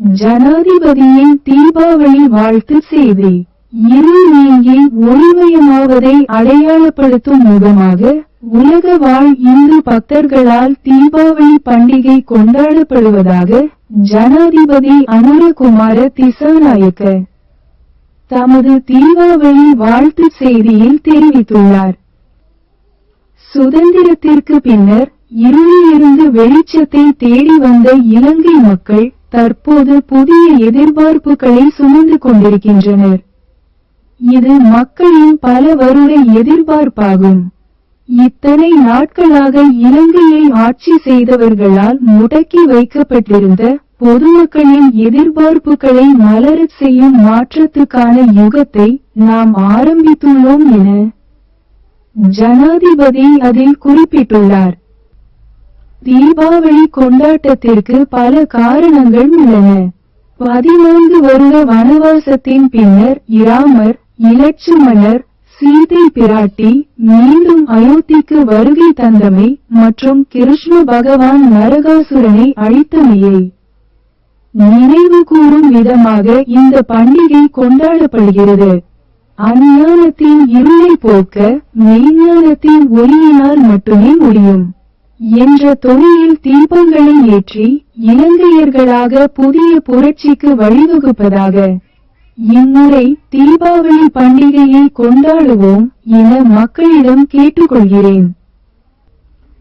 ஜனாதிபதியின் தீபாவளி வாழ்த்து செய்தி இருள் நீங்கி ஒளிமயமாவதை அடையாளப்படுத்தும் முகமாக உலக வாழ் இந்து பக்தர்களால் தீபாவளி பண்டிகை கொண்டாடப்படுவதாக ஜனாதிபதி அனுரகுமார திசாநாயக்க தமது தீபாவளி வாழ்த்து செய்தியில் தெரிவித்துள்ளார். சுதந்திரத்திற்கு பின்னர் இருளிலிருந்து வெளிச்சத்தை தேடி வந்த இலங்கை மக்கள் தற்போது புதிய எதிர்பார்ப்புகளை சுமந்து கொண்டிருக்கின்றனர். இது மக்களின் பல வருட எதிர்பார்ப்பாகும். இத்தனை நாட்களாக இலங்கையை ஆட்சி செய்தவர்களால் முடக்கி வைக்கப்பட்டிருந்த பொதுமக்களின் எதிர்பார்ப்புகளை மலரச் செய்யும் மாற்றத்துக்கான யுகத்தை நாம் ஆரம்பித்துள்ளோம் என ஜனாதிபதி அதில் குறிப்பிட்டுள்ளார். தீபாவளி கொண்டாட்டத்திற்கு பல காரணங்கள் உள்ளன. பதினான்கு வருட வனவாசத்தின் பின்னர் இராமர் இலட்சுமணர் சீதை பிராட்டி மீண்டும் அயோத்திக்கு வருகை தந்தமை மற்றும் கிருஷ்ண பகவான் நரகாசுரனை அழித்தமையை நினைவு கூறும் விதமாக இந்த பண்டிகை கொண்டாடப்படுகிறது. அஞ்ஞானத்தின் இருளை போக்க மெய்ஞானத்தின் ஒளியினால் மட்டுமே முடியும். என்ற தொழிலில் தீபங்களை ஏற்றி இலங்கையர்களாக புதிய புரட்சிக்கு வழிவகுப்பதாக இம்முறை தீபாவளி பண்டிகையை கொண்டாடுவோம் என மக்களிடம் கேட்டுக்கொள்கிறேன்.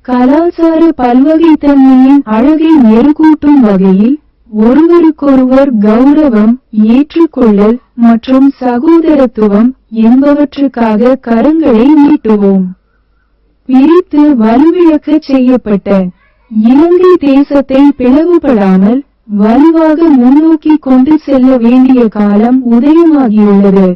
கலாச்சார பல்வகைத்தன்மையின் அழகை மெருகூட்டும் வகையில் ஒருவருக்கொருவர் கௌரவம் ஏற்றுக்கொள்ளல் மற்றும் சகோதரத்துவம் என்பவற்றுக்காக கரங்களை நீட்டுவோம். பிரித்து வலுவிழக்க செய்யப்பட்ட இலங்கை தேசத்தை பிளவுபடாமல் வலுவாக முன்னோக்கி கொண்டு செல்ல வேண்டிய காலம் உதயமாகியுள்ளது.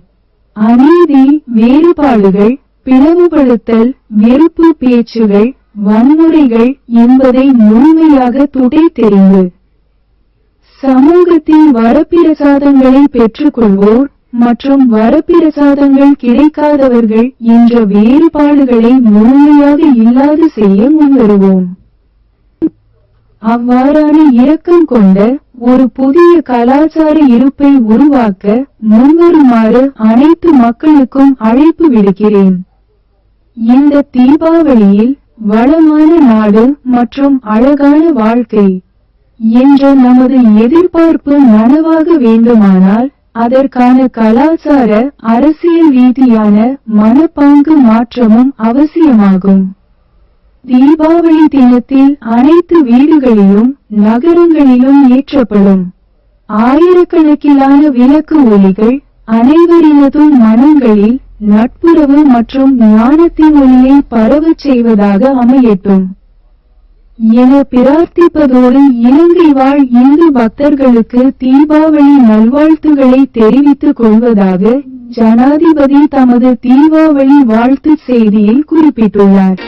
அநீதி வேறுபாடுகள் பிளவுபடுத்தல் வெறுப்பு பேச்சுகள் வன்முறைகள் என்பதை முழுமையாக துடை தெரிந்து. சமூகத்தின் வரப்பிரசாதங்களை பெற்றுக்கொள்வோர் மற்றும் வரப்பிரசாதங்கள் கிடைக்காதவர்கள் என்ற வேறுபாடுகளை முழுமையாக இல்லாது செய்ய முன்வருவோம். அவ்வாறான இரக்கம் கொண்ட ஒரு புதிய கலாச்சார இருப்பை உருவாக்க முன்வருமாறு அனைத்து மக்களுக்கும் அழைப்பு விடுக்கிறேன். இந்த தீபாவளியில் வளமான நாடு மற்றும் அழகான வாழ்க்கை என்ற நமது எதிர்பார்ப்பு நனவாக வேண்டுமானால் அதற்கான கலாச்சார அரசியல் ரீதியான மனப்பாங்கு மாற்றமும் அவசியமாகும். தீபாவளி தினத்தில் அனைத்து வீடுகளிலும் நகரங்களிலும் ஏற்றப்படும். ஆயிரக்கணக்கிலான விளக்கு ஒலிகள் அனைவரினதும் மனங்களில் நட்புறவு மற்றும் ஞானத்தின் ஒளியை பரவச் செய்வதாக அமையட்டும். என பிரார்த்திப்பதோடு இலங்கை வாழ் இந்து பக்தர்களுக்கு தீபாவளி நல்வாழ்த்துகளை தெரிவித்துக் கொள்வதாக ஜனாதிபதி தமது தீபாவளி வாழ்த்து செய்தியில் குறிப்பிட்டுள்ளார்.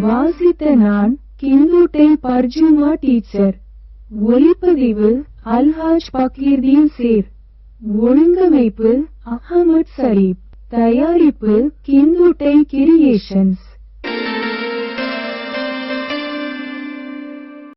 வாசித்த நான் கிந்தூட்டை பர்ஜுமா டீச்சர். ஒலிப்பதிவு அல்ஹாஜ் பக்கீர்தீன் சேர். ஒழுங்கமைப்பு அகமது சரீப். தயாரிப்பு கிந்தூட்டை கிரியேஷன்ஸ்.